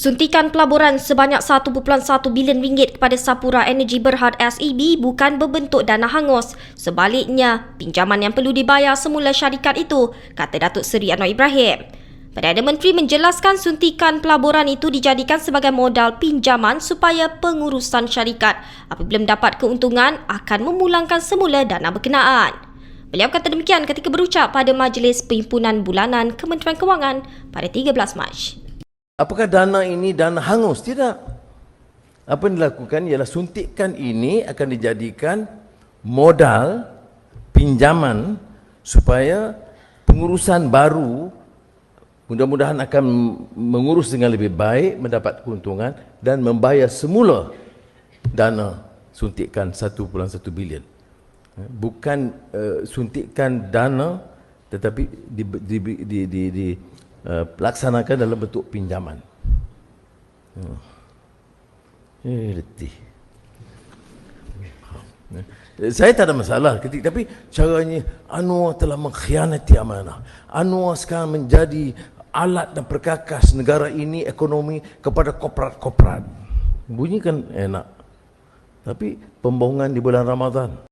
Suntikan pelaburan sebanyak 1.1 bilion ringgit kepada Sapura Energy Berhad SEB bukan berbentuk dana hangus. Sebaliknya, pinjaman yang perlu dibayar semula syarikat itu, kata Datuk Seri Anwar Ibrahim. Perdana Menteri menjelaskan suntikan pelaburan itu dijadikan sebagai modal pinjaman supaya pengurusan syarikat apabila mendapat keuntungan akan memulangkan semula dana berkenaan. Beliau kata demikian ketika berucap pada Majlis Perhimpunan Bulanan Kementerian Kewangan pada 13 Mac. Apakah dana ini dana hangus? Tidak. Apa yang dilakukan ialah suntikan ini akan dijadikan modal pinjaman supaya pengurusan baru mudah-mudahan akan mengurus dengan lebih baik, mendapat keuntungan dan membayar semula dana suntikan 1.1 bilion. Bukan uh, suntikan dana tetapi di, di, di, di, di uh, laksanakan dalam bentuk pinjaman. Hmm. Eh, letih. Eh, Saya tak ada masalah ketika tapi caranya Anwar telah mengkhianati amanah. Anwar sekarang menjadi alat dan perkakas negara ini ekonomi kepada korporat-korporat. Bunyi kan enak. Tapi pembohongan di bulan Ramadan.